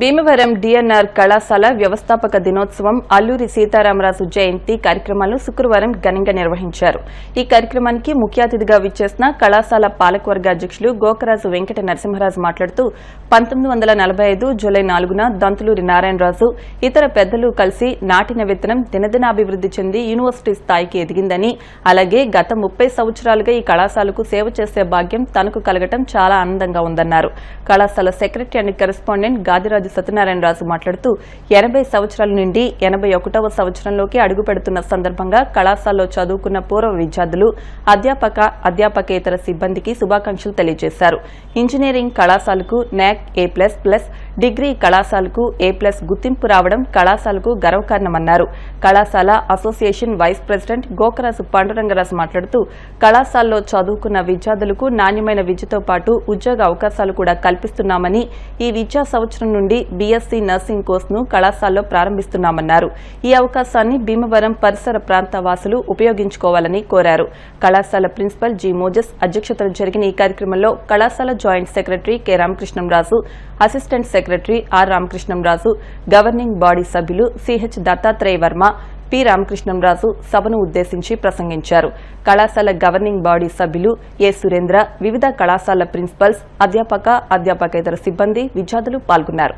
Bhimavaram DNR కళాశాల వ్యవస్థాపక దినోత్సవం అల్లూరి సీతారామరాజు జయంతి కార్యక్రమాలను శుక్రవారం ఘనంగా నిర్వహించారు. ఈ కార్యక్రమానికి ముఖ్య అతిథిగా విచ్చేసిన కళాశాల పాలకవర్గ అధ్యక్షులు గోకరాజు వెంకట నరసింహరాజు మాట్లాడుతూ పంతొమ్మిది వందల నలభై ఐదు జూలై నాలుగున దంతులూరి నారాయణరాజు ఇతర పెద్దలు కలిసి నాటిన విత్తనం దినదినాభివృద్ది చెంది యూనివర్సిటీ స్థాయికి ఎదిగిందని అలాగే గత ముప్పై సంవత్సరాలుగా ఈ కళాశాలకు సేవ చేసే భాగ్యం తనకు కలగటం చాలా ఆనందంగా ఉందన్నారు. కళాశాల secretary and correspondent Gadiraju Satyanarayanaraju మాట్లాడుతూ ఎనభై సంవత్సరాల నుండి ఎనభై ఒకటవ సంవత్సరంలోకి అడుగు పెడుతున్న సందర్భంగా కళాశాలలో చదువుకున్న పూర్వ విద్యార్థులు అధ్యాపక అధ్యాపకేతర సిబ్బందికి శుభాకాంక్షలు తెలియజేశారు. ఇంజనీరింగ్ కళాశాలకు నాక్ ఏ ప్లస్ ప్లస్ డిగ్రీ కళాశాలకు ఏ ప్లస్ గుర్తింపు రావడం కళాశాలకు గర్వకారణమన్నారు. కళాశాల association vice president Gokaraju Pandurangaraju మాట్లాడుతూ కళాశాలలో చదువుకున్న విద్యార్థులకు నాణ్యమైన విద్యతో పాటు ఉద్యోగ అవకాశాలు కూడా కల్పిస్తున్నామని ఈ విద్యా సంవత్సరం నుండి బీఎస్సీ నర్సింగ్ కోర్సును కళాశాలలో ప్రారంభిస్తున్నామన్నారు. ఈ అవకాశాన్ని భీమవరం పరిసర ప్రాంత వాసులు ఉపయోగించుకోవాలని కోరారు. కళాశాల ప్రిన్సిపల్ జి మోజస్ అధ్యక్షతన జరిగిన ఈ కార్యక్రమంలో కళాశాల joint secretary K Ramakrishnamraju assistant secretary R Ramakrishnamraju governing body సభ్యులు సిహెచ్ దత్తాత్రేయ వర్మ పి రామకృష్ణంరాజు సభను ఉద్దేశించి ప్రసంగించారు. కళాశాల గవర్నింగ్ బాడీ సభ్యులు ఏ సురేంద్ర వివిధ కళాశాల ప్రిన్సిపల్స్ అధ్యాపక అధ్యాపకేతర సిబ్బంది విద్యార్థులు పాల్గొన్నారు.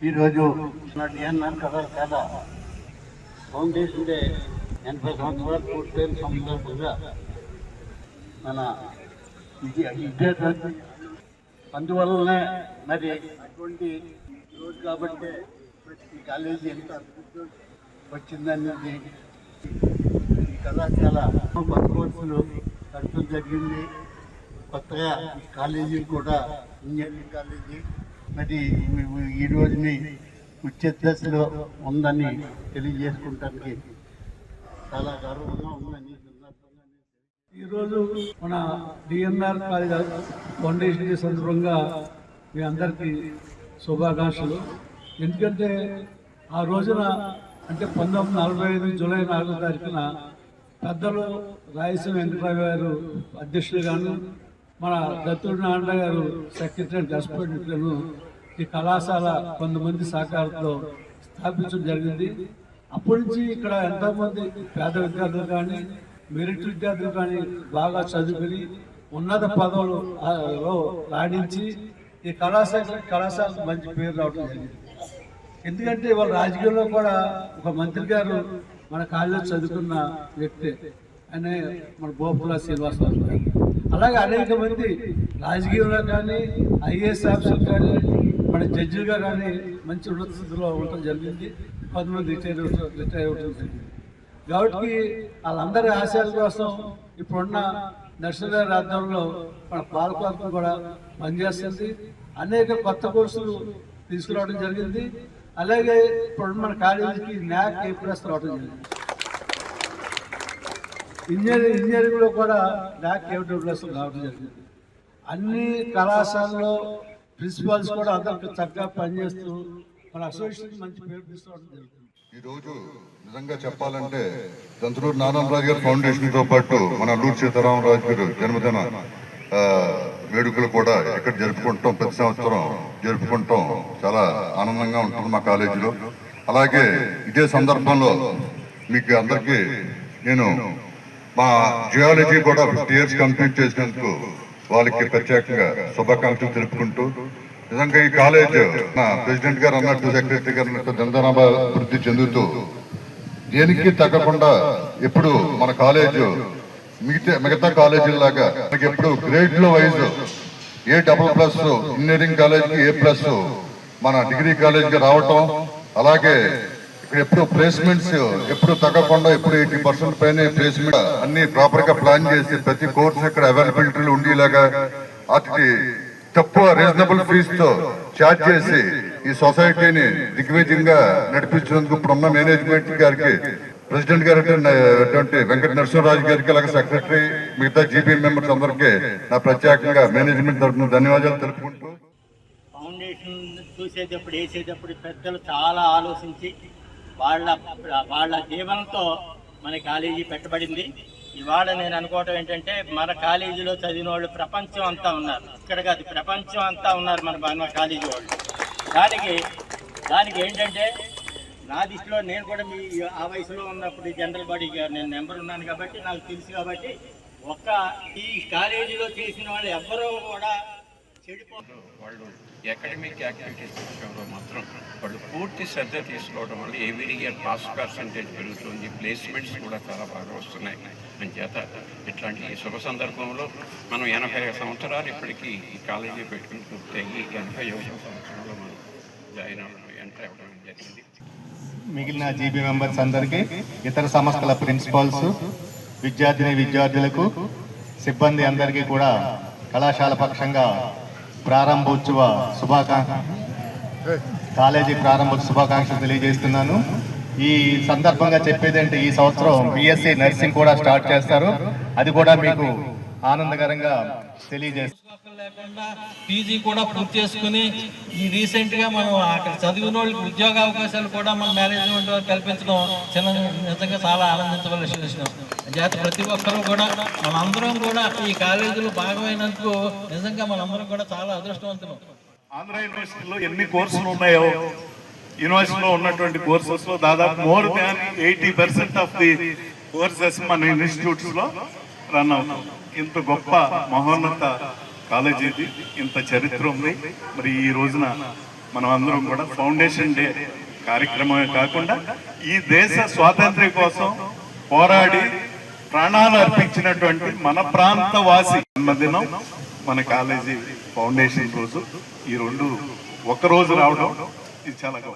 ఈరోజు ఫౌండేషన్ డే ఎనభై సంవత్సరాలు పూర్తయిన సందర్భంగా మన విద్యార్థి అందువల్లనే మరి అటువంటి రోజు కాబట్టి ఈ కాలేజీ ఎంత అభివృద్ధి వచ్చిందన్నది ఈ కళాశాల కొత్త కోర్సులు కట్టడం జరిగింది. కొత్తగా కాలేజీ కూడా ఇంజనీరింగ్ కాలేజీ. మరి ఈ రోజుని ఉచ్చ దశలో ఉందని తెలియజేసుకుంటానికి చాలా గర్వంగా ఉందని ఈరోజు మన డిఎన్ఆర్ కాలేజ్ ఫౌండేషన్ డే సందర్భంగా మీ అందరికీ శుభాకాంక్షలు. ఎందుకంటే ఆ రోజున అంటే పంతొమ్మిది నలభై ఐదు జూలై నాలుగో తారీఖున పెద్దలు రాయలసీమ వెంకటరావు గారు అధ్యక్షులుగాను మన దత్తుడు నారాయణ గారు సెక్రటరీ అండ్ ఈ కళాశాల కొంతమంది సహకారంతో స్థాపించడం జరిగింది. అప్పటి నుంచి ఇక్కడ ఎంతోమంది పేద విద్యార్థులు కానీ మెరిట్ విద్యార్థులు కానీ బాగా చదువుకుని ఉన్నత పదవులు రాణించి ఈ కళాశాల కళాశాలకు మంచి పేరు రావడం జరిగింది. ఎందుకంటే వాళ్ళ రాజకీయంలో కూడా ఒక మంత్రి గారు మన కాలేజీలో చదువుకున్న వ్యక్తి. అనే మన గోపుల శ్రీనివాసరావు గారు. అలాగే అనేక మంది రాజకీయంలో కానీ ఐఏఎస్ ఆఫీసులు కానీ మన జడ్జిలుగా కానీ మంచి ఉన్నత స్థితిలో ఉండటం జరిగింది. కొంతమంది రిటైర్ రిటైర్ అవ్వడం జరిగింది. కాబట్టి వాళ్ళందరి ఆశయాల కోసం ఇప్పుడున్న నర్సరీ ఆధ్వర్యంలో మన పాలకవర్గం కూడా పనిచేస్తుంది. అనేక కొత్త కోర్సులు తీసుకురావడం జరిగింది. అలాగే ఇప్పుడు మన కాలేజీకి న్యాక్ ఏ ప్లస్ రావడం జరిగింది. ఇంజనీరింగ్ ఇంజనీరింగ్లో కూడా న్యాక్ ఏ ప్లస్ రావడం జరిగింది. అన్ని కళాశాలలో ప్రిన్సిపాల్స్ కూడా అందరికి చక్కగా పనిచేస్తూ మన అసోసియేషన్ మంచి పేరు తీసుకోవడం జరుగుతుంది. ఈ రోజు నిజంగా చెప్పాలంటే దంతులూరు నారాయణరాజు గారి ఫౌండేషన్తో పాటు మన అల్లూరు సీతారామరాజు గారు జన్మదిన వేడుకలు కూడా ఇక్కడ జరుపుకుంటాం ప్రతి సంవత్సరం. జరుపుకుంటాం. చాలా ఆనందంగా ఉంటుంది మా కాలేజీలో. అలాగే ఇదే సందర్భంలో మీకు అందరికీ నేను మా జియాలజీ కూడా ఫిఫ్టీ ఇయర్స్ కంప్లీట్ చేసినందుకు వాళ్ళకి ప్రత్యేకంగా శుభాకాంక్షలు తెలుపుకుంటూ నిజంగా ఈ కాలేజ్ నా ప్రెసిడెంట్ గారు అన్నట్టు సెక్రటరీ గారు అన్నట్టు దందనాభ అభివృద్ధి చెందుతూ దేనికి తగ్గకుండా ఎప్పుడు మన కాలేజ్ మిగతా మిగతా కాలేజీలాగా మనకి ఎప్పుడు గ్రేడ్లో wise. A double plus engineering కాలేజ్కి ఏ ప్లస్ మన డిగ్రీ కాలేజ్కి రావటం. అలాగే ఇక్కడ ఎప్పుడు ప్లేస్మెంట్స్ ఎప్పుడు తగ్గకుండా ఎప్పుడు ఎయిటీ పర్సెంట్ పైన ప్లేస్మెంట్ అన్ని ప్రాపర్గా ప్లాన్ చేసి ప్రతి కోర్స్ ఇక్కడ అవైలబిలిటీలు ఉండేలాగా అతి తక్కువ రీజనబుల్ ఫీజు తో చార్జ్ చేసి ఈ సొసైటీని దిగ్విజయంగా నడిపించినందుకు ఇప్పుడున్న మేనేజ్మెంట్ గారికి ప్రెసిడెంట్ గారు అటువంటి వెంకట నరసింహరాజు గారికి అలాగే సెక్రటరీ మిగతా జీపీ మెంబర్స్ అందరికీ నా ప్రత్యేకంగా మేనేజ్మెంట్ తరఫున ధన్యవాదాలు తెలుపుకుంటూ. ఫౌండేషన్ చూసేటప్పుడు వేసేటప్పుడు పెద్దలు చాలా ఆలోచించి వాళ్ళ వాళ్ళ జీవనంతో మన కాలేజీ పెట్టబడింది. ఇవాళ నేను అనుకోవటం ఏంటంటే మన కాలేజీలో చదివిన వాళ్ళు ప్రపంచం అంతా ఉన్నారు. ఇక్కడ కాదు ప్రపంచం అంతా ఉన్నారు మన మన కాలేజీ వాళ్ళు. దానికి దానికి ఏంటంటే నా దృష్టిలో నేను కూడా మీ ఆ వయసులో ఉన్నప్పుడు జనరల్ బాడీకి నేను నెంబర్ ఉన్నాను కాబట్టి నాకు తెలుసు కాబట్టి ఒక్క ఈ కాలేజీలో చేసిన వాళ్ళు ఎవ్వరూ కూడా చెడిపోతారు వాళ్ళు అకాడమిక్ యాక్టివిటీస్ విషయంలో మాత్రం వాళ్ళు పూర్తి శ్రద్ధ తీసుకోవడం వల్ల ఎవ్రీ ఇయర్ పాస్ పర్సంటేజ్ పెరుగుతుంది ప్లేస్మెంట్స్ కూడా చాలా బాగా వస్తున్నాయి. అని చేత ఇట్లాంటి శుభ సందర్భంలో మనం ఎనభై సంవత్సరాలు ఇప్పటికీ ఈ కాలేజీ పెట్టుకుని పూర్తయ్యి ఎనభై ఒకటో జాయిన్ అవ్వడం ఎంటర్ అవ్వడం జరిగింది. మిగిలిన జీబీ మెంబర్స్ అందరికీ ఇతర సంస్థల ప్రిన్సిపాల్స్ విద్యార్థిని విద్యార్థులకు సిబ్బంది అందరికీ కూడా కళాశాల పక్షంగా ప్రారంభోత్సవ శుభాకాంక్ష కాలేజీ ప్రారంభోత్సవ శుభాకాంక్షలు తెలియజేస్తున్నాను. ఈ సందర్భంగా చెప్పేదంటే ఈ సంవత్సరం బిఎస్సి నర్సింగ్ కూడా స్టార్ట్ చేస్తారు. అది కూడా మీకు ఆనందకరంగా తెలియజేస్తారు లేకుండా పీజీ కూడా పూర్తి చేసుకుని ఈ రీసెంట్గా మనం అక్కడ చదివిన వాళ్ళకి ఉద్యోగ అవకాశాలు కూడా మన మేనేజ్మెంట్ వారు కల్పించడం చిన్న నిజంగా చాలా ఆనందించవలసిన విషయం. జాతి ప్రతి ఒక్కరూ కూడా మనందరం కూడా ఈ కాలేజీలో భాగమైనందుకు నిజంగా మనందరం కూడా చాలా అదృష్టవంతులు. ఆంధ్ర యూనివర్సిటీలో ఎన్ని కోర్సులు ఉన్నాయో యూనివర్సిటీలో ఉన్నటువంటి కోర్సెస్లో దాదాపు more than eighty percent of the courses మన ఇన్స్టిట్యూట్స్లో రన్ అవుతాం ఇంత గొప్ప మహోన్నత కాలేజీ ఇంత చరిత్ర ఉంది. మరి ఈ రోజున మనం అందరం కూడా ఫౌండేషన్ డే కార్యక్రమమే కాకుండా ఈ దేశ స్వాతంత్ర్యం కోసం పోరాడి ప్రాణాలు అర్పించినటువంటి మన ప్రాంత వాసి జన్మదినం మన కాలేజీ ఫౌండేషన్ రోజు. ఈ రెండు ఒక రోజు రావడం ఇది చాలా